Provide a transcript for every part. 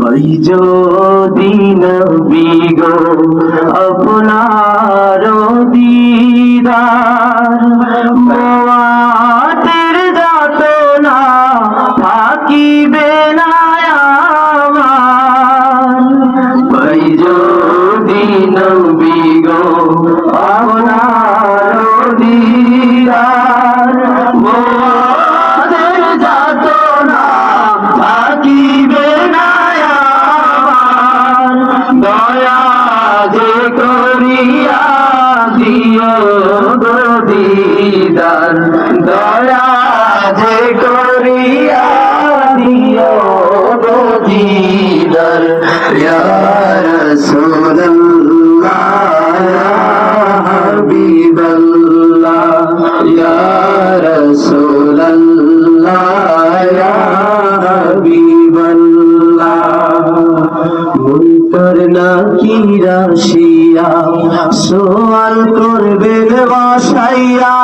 ওই যদি নবী গো আপনার দিদার দিদার দয়া যে করিয়া দিও দিদার ইয়া রাসূলুল্লাহ ইয়া হাবিবাল্লাহ রাশিয়া সোয়াল করবেন বাসাইয়া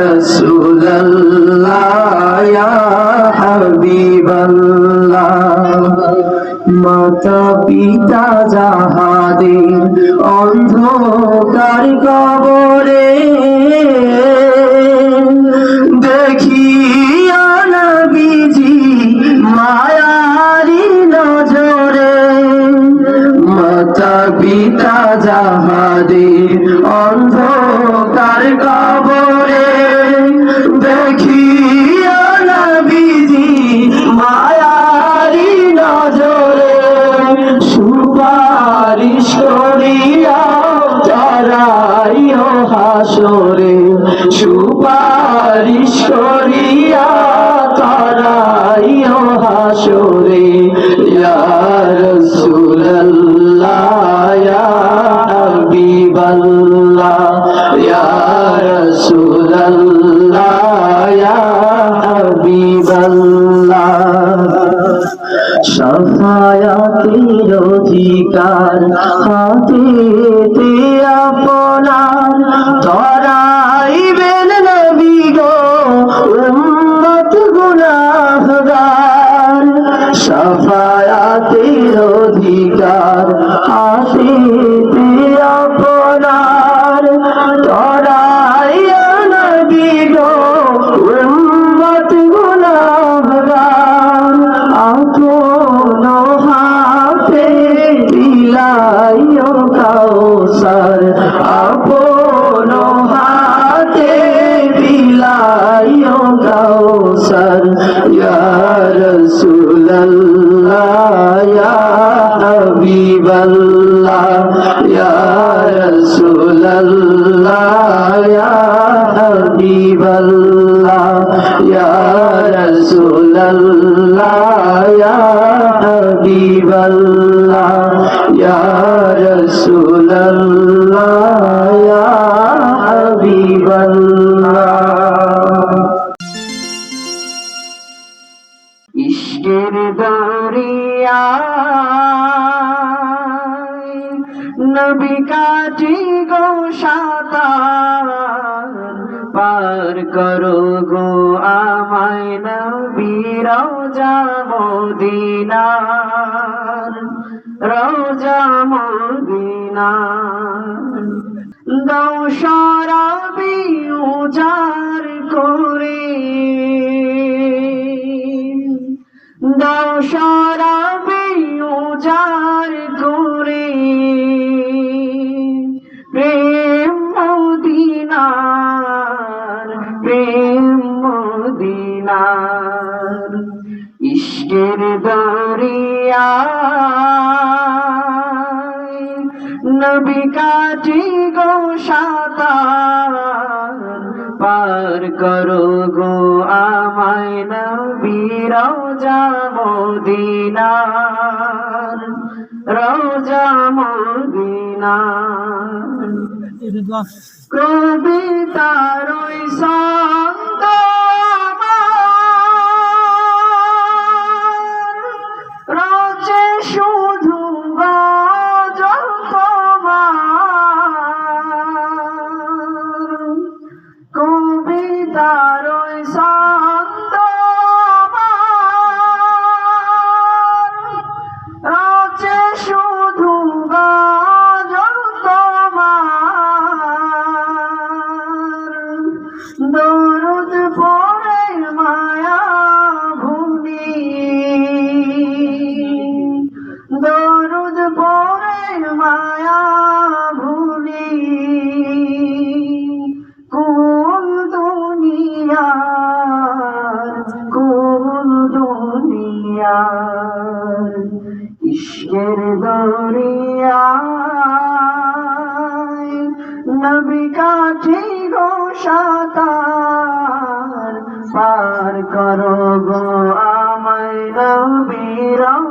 رسول الله يا حبيب الله মাতা পিতা যাহাদের অন্ধকার কবরে দেখিয়া বিজি মায়ারি নজরে। মাতা পিতা যাহাদের অন্ধকার কবরে তার হাতিতে আপনার ধরাইবেন নবী গো উম্মত গুনাহগার। সাফা ইষ্টের দরিয়া। নবী কাটি গো পার করো গো আমায় নবীর দিনার রোজা মদিনার। দৌসরাবি বিজার করে সারা বেউ যার গো কবিতার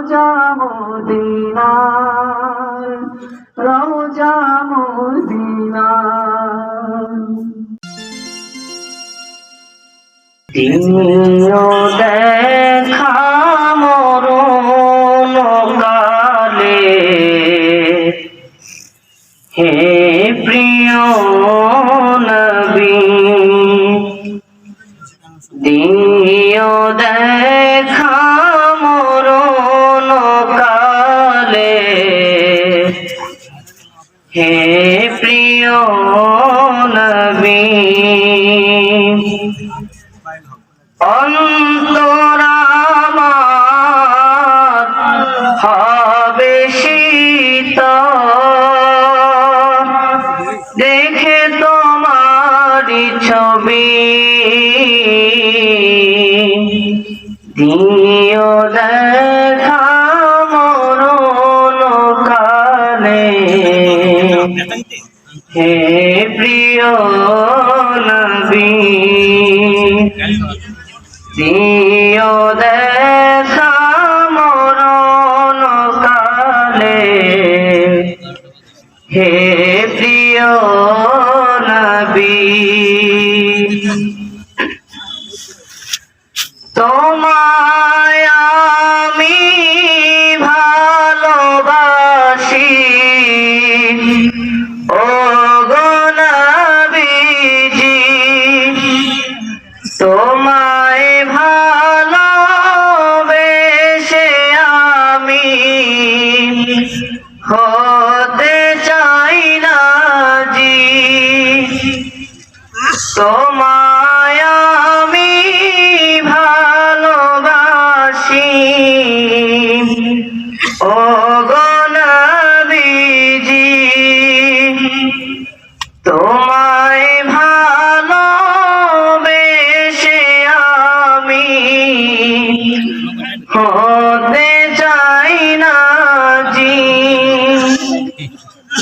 রওজা মদিনার রওজা মদিনার। প্রিয় নবী। See?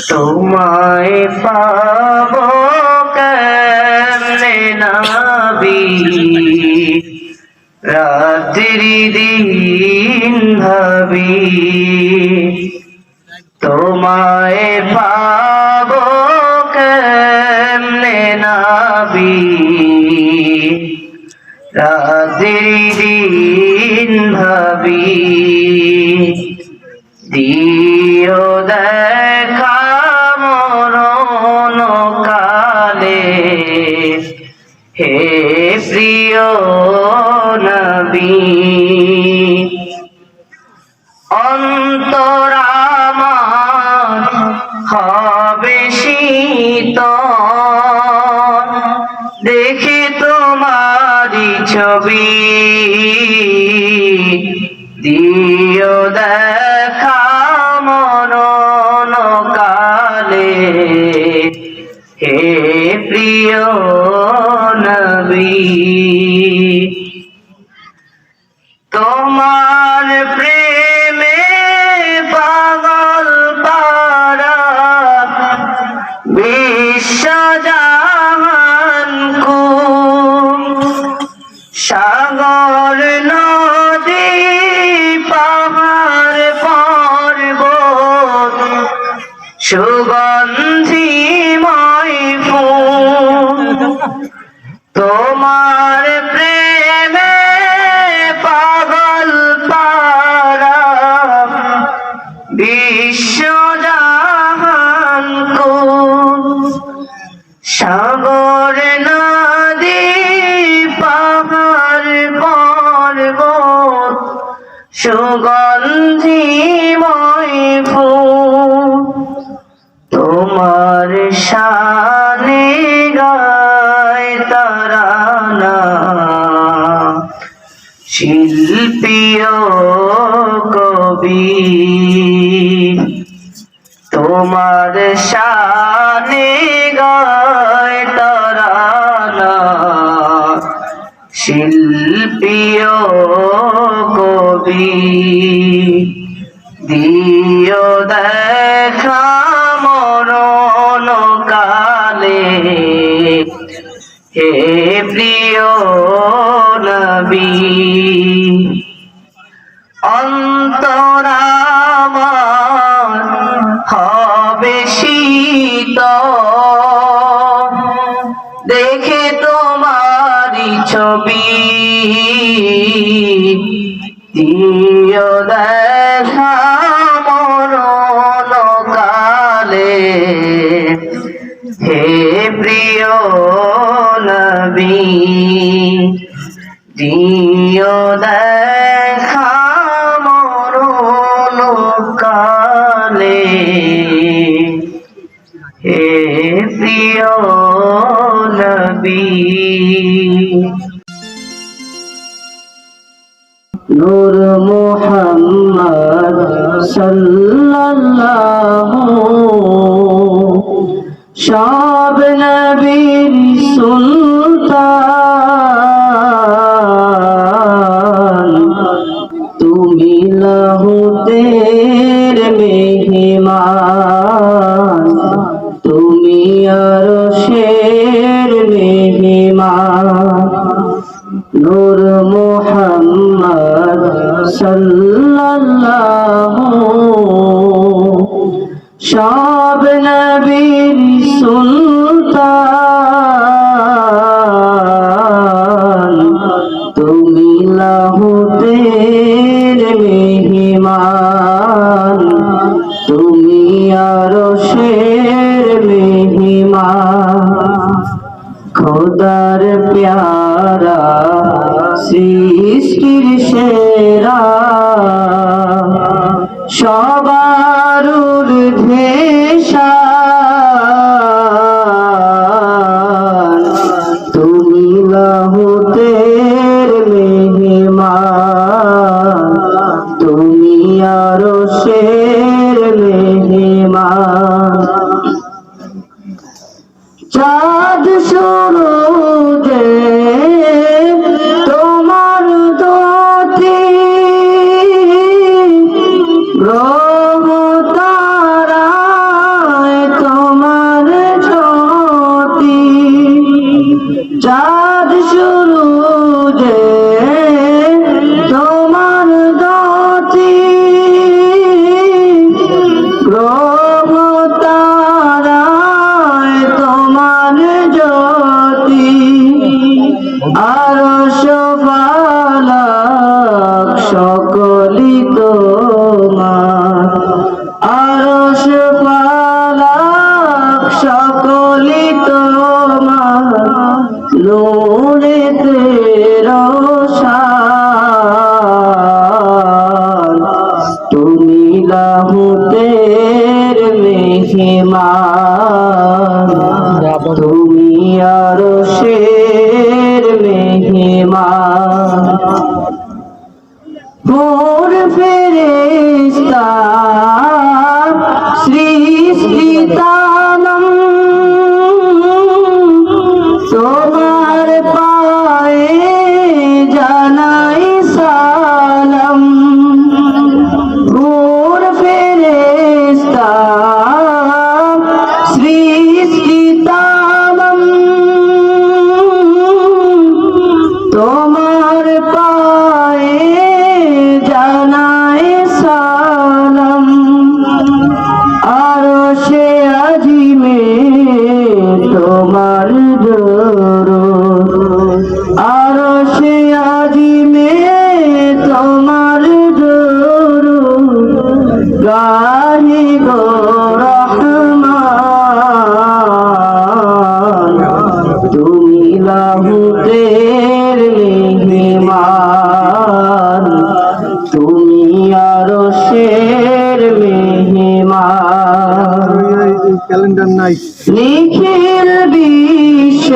তোমায় পাব কেমনে নাবি? রাত্রি দিন ভাবি। হে প্রিয় নবী। তোমার বিশ্বজাহান কোন সাগর নদী পাহাড় পর্বত সুগন্ধিময় ফুল। তোমার শানে গায় তারানা। শিল্পীয় কবি। তোমার শানে গায় তারানা। শিল্পীয় কবি। তিনি সাল্লাল্লাহু আমার তুমি আর শের মেহেমা মোর ফেরেস্তা সৃষ্টিতা তুমি আরও শের মেহিমা। ক্যালেন্ডার নাই। নিখিল বিশ্ব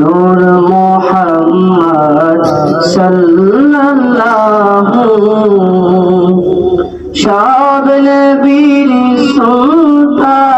নূর মোহাম্মদ সাল্লাল্লাহু সব নবীর সুলতান।